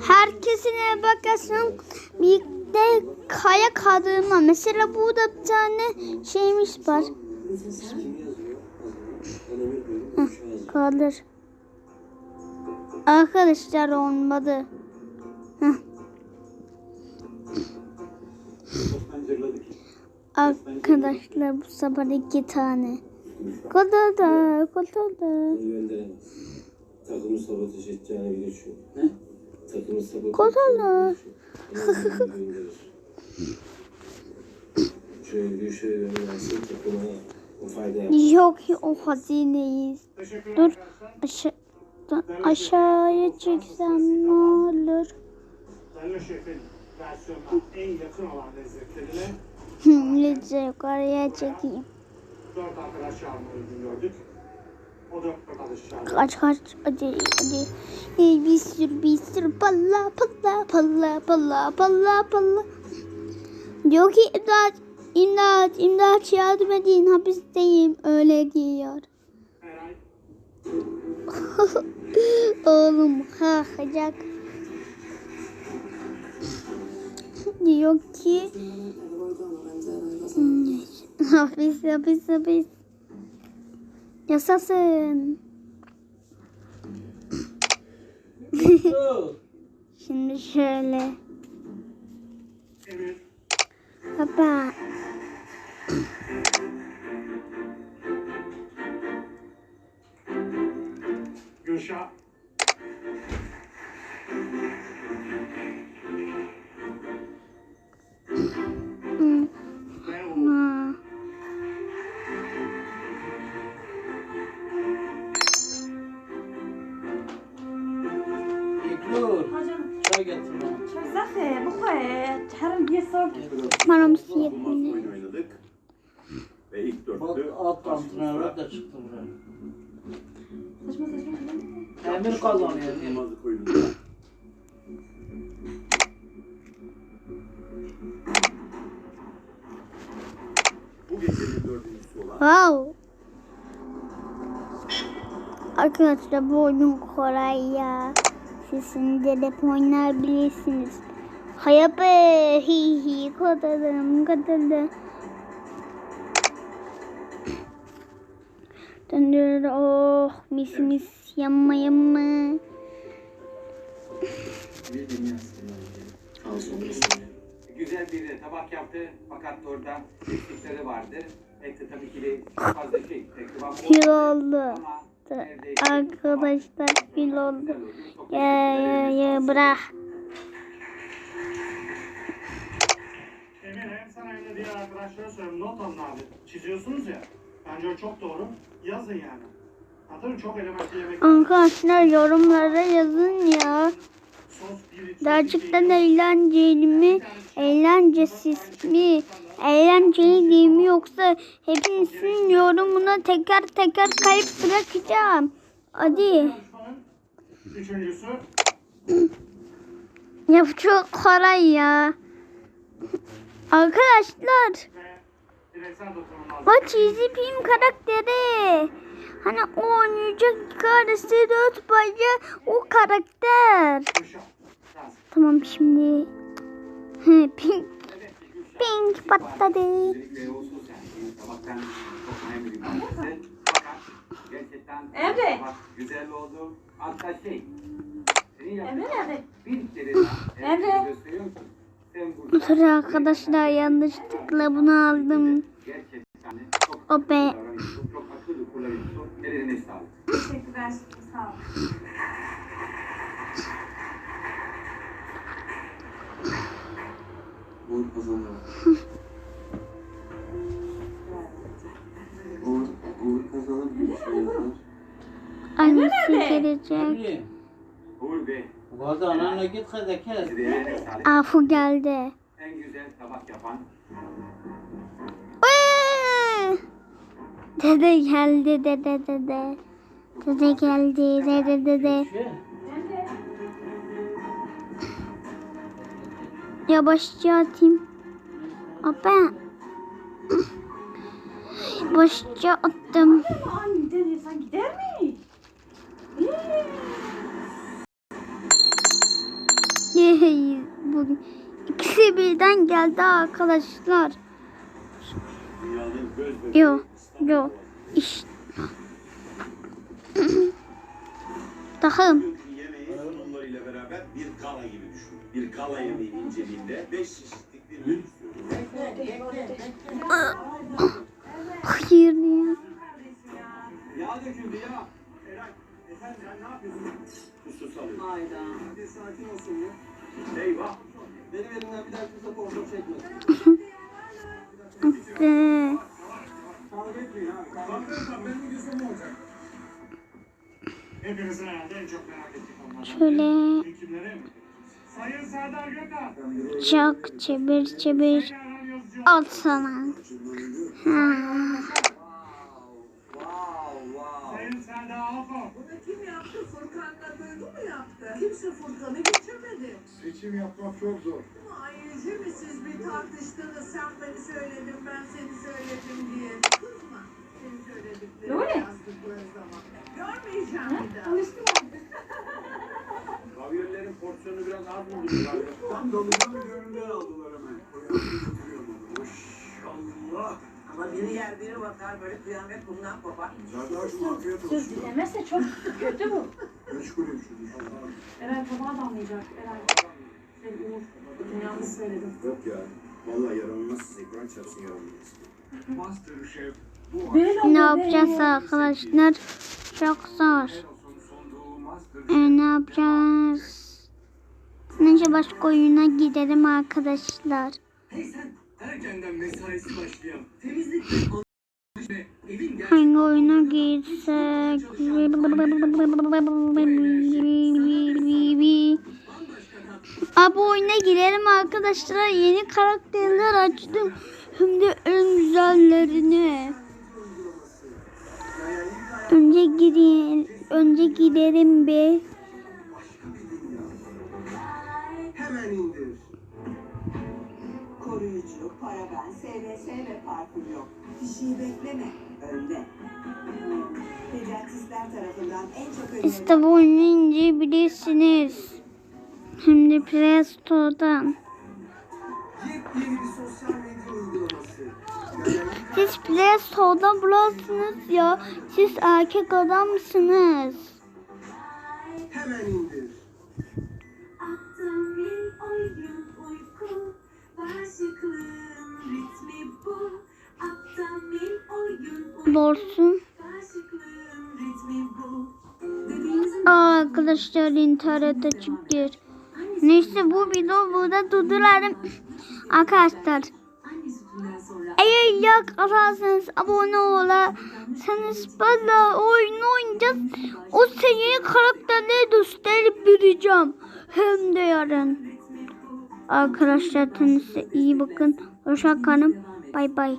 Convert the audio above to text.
Herkesine bakasın bir de kaya kadırma. Mesela burada bir tane şeymiş var. Yazıyor. Kaldır. Arkadaşlar olmadı. Heh. Arkadaşlar bu sefer iki tane. Kadada, kadada. Takımı sabotaj edeceğini bilir çünkü. Ne? Takımı sabotaj gönderir. Şöyle bir şöyle göndersin takıma o fayda yapar. Yok o hazineyiz. Dur aşağı, aşağıya çeksem ne olur? En yakın olan lezzetlerine Lütfen yukarıya çekeyim. dört arkadaş çağırmayı gördük. O dört arkadaş çağırdı. Kaç kaç hadi hadi. Ee, bir sürü bir sürü palla palla palla palla palla palla. Diyor ki imdat imdat imdat yardım edin hapisteyim öyle diyor. Oğlum kalkacak. Diyor ki Hmm, hapis hapis hapis. Yasasın. Şimdi şöyle. Baba. Bana siyetini. oyun oynadık. Ve ilk Bak dörtlü alt antrenörler de çıktı buraya. Saçma saçma. Emir kazanıyor. Emir. Oyununda. Bu gecenin dördüncüsü olan Wow. Arkadaşlar bu oyun kolay ya. Siz indirip oynayabilirsiniz. Hayabe hi hi kadalım kadalım. Döndür oh mis mis yamma yamma. güzel bir tabak yaptı fakat orada eksikleri vardı. Ekte tabii ki fazla şey. Olmadı oldu. Arkadaşlar fil oldu. Ya ya ya bırak. Emir hem sana hem de diğer arkadaşlara söylüyorum. Not alın abi. Çiziyorsunuz ya. Bence o çok doğru. Yazın yani. Anladın? Çok elementli yemek. Arkadaşlar yorumlara yazın ya. Gerçekten eğlenceli mi? Eğlencesiz mi? Eğlenceli değil mi yoksa hepinizin yorumuna teker teker kayıp bırakacağım. Hadi. Üçüncüsü Ya çok kolay ya. Arkadaşlar o çizgi film karakteri. Hani o oynayacak karısı dört bacı o karakter. Tamam şimdi. Pink, pink patladı. Emre. güzel oldu. Hatta şey. Senin Emre nerede? bir kere daha Emre. Bu sıra arkadaşlar yanlışlıkla bunu aldım. gerçekten çok O be. Teşekkürler. Sağ ol. Uğur kazanıyor. Uğur, Uğur kazanır. Annesi gelecek. Uğur Bey, Bu kadar ananla git hadi kes. Afu geldi. En güzel tabak yapan! Dede geldi dede dede. Dede geldi dede dede. Yavaşça atayım. Hoppa. Yavaşça attım. Anne gider, sen gider mi? Yey, bugün ikisi birden geldi arkadaşlar. Yo, yo, işte. Yemeği sunumlarıyla beraber bir gala gibi düşün. Bir gala yemeği inceliğinde 5 çeşitlik bir menü. Hayır ya. Yağ döküldü ya. Eray, sen ne yapıyorsun? Husus alıyorum. Hayda. Eyvah. Çok merak ettiğim onlar. Şöyle çok çevir çevir al. Ha. Wow, wow. Sayın Serdar Alko. Bunu kim yaptı? Furkan'la Duygu mu yaptı? Kimse Furkan'ı geçemedi. Seçim yapmak çok zor. Ay mi siz bir tartıştınız. Sen beni söyledin, ben seni söyledim diye. Kızma. Seni söyledikleri Öyle. yazdıkları zaman. Görmeyeceğim bir daha. Alıştım artık. Raviolilerin porsiyonu biraz az mı duruyor abi? Tam doludan bir gönülden aldılar hemen. Maşallah. Ama biri yer biri bakar böyle kıyamet bundan kopar. Serdar'cığım afiyet Söz olsun. dinlemezse çok kötü bu. Meşgulüm şimdi. Eray tabağı damlayacak. Eray. Şey Uğur. Yanlış söyledim. Yok ya. Vallahi yaranılmazsız ekran çarpsın yaranılmaz. Masterchef Ne yapacağız arkadaşlar? Çok zor. E, ne yapacağız? Neyse başka oyuna gidelim arkadaşlar. Hey sen, erkenden mesaisi başlayan, temizlikten evin Hangi oyuna girsek? Abi oyuna girelim arkadaşlar. Yeni karakterler açtım. Hem de en güzellerini. Önce gireyim. Önce gidelim bir. Paraben, SLS ve parfüm yok. Kişiyi bekleme. Önde. Pediatristler tarafından en çok önerilen... İşte bu oyunu indirebilirsiniz. Hem de Play Store'dan. Yepyeni bir sosyal medya uygulaması. Siz Play Store'dan bulursunuz ya. Siz erkek adamsınız. Hemen indir. Attım bir oyun uyku, başlıklığın Dediğimizin Aa, arkadaşlar internete çıktı. Neyse bu video burada durduralım. Arkadaşlar eğer like atarsanız abone olarsanız bana oyun oynayacağız. O seriye karakterleri gösterip vereceğim. Hem de yarın. Arkadaşlar kendinize iyi bakın. Hoşça kalın. Bayi.